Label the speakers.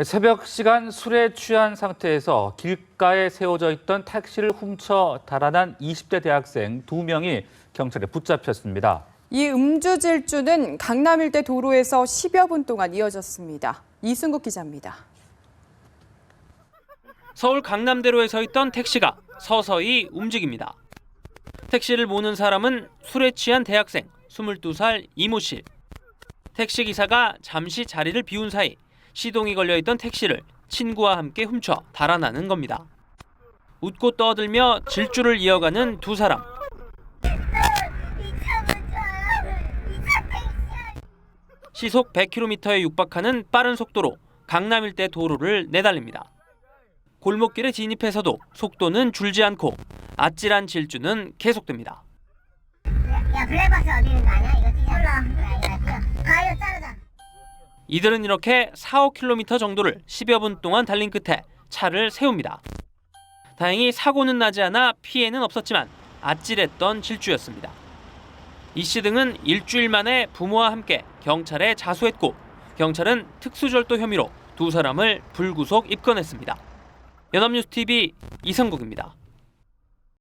Speaker 1: 새벽 시간 술에 취한 상태에서 길가에 세워져 있던 택시를 훔쳐 달아난 20대 대학생 두명이 경찰에 붙잡혔습니다.
Speaker 2: 이 음주 질주는 강남 일대 도로에서 10여 분 동안 이어졌습니다. 이승국 기자입니다.
Speaker 3: 서울 강남대로에 서 있던 택시가 서서히 움직입니다. 택시를 모는 사람은 술에 취한 대학생 22살 이모 씨. 택시 기사가 잠시 자리를 비운 사이 시동이 걸려 있던 택시를 친구와 함께 훔쳐 달아나는 겁니다. 웃고 떠들며 질주를 이어가는 두 사람. 시속 100km에 육박하는 빠른 속도로 강남 일대 도로를 내달립니다. 골목길에 진입해서도 속도는 줄지 않고 아찔한 질주는 계속됩니다.
Speaker 4: 야 블랙박스 어디 있는 거 아니야?
Speaker 3: 이들은 이렇게 4, 5km 정도를 10여 분 동안 달린 끝에 차를 세웁니다. 다행히 사고는 나지 않아 피해는 없었지만 아찔했던 질주였습니다. 이 씨 등은 일주일 만에 부모와 함께 경찰에 자수했고 경찰은 특수절도 혐의로 두 사람을 불구속 입건했습니다. 연합뉴스 TV 이성국입니다.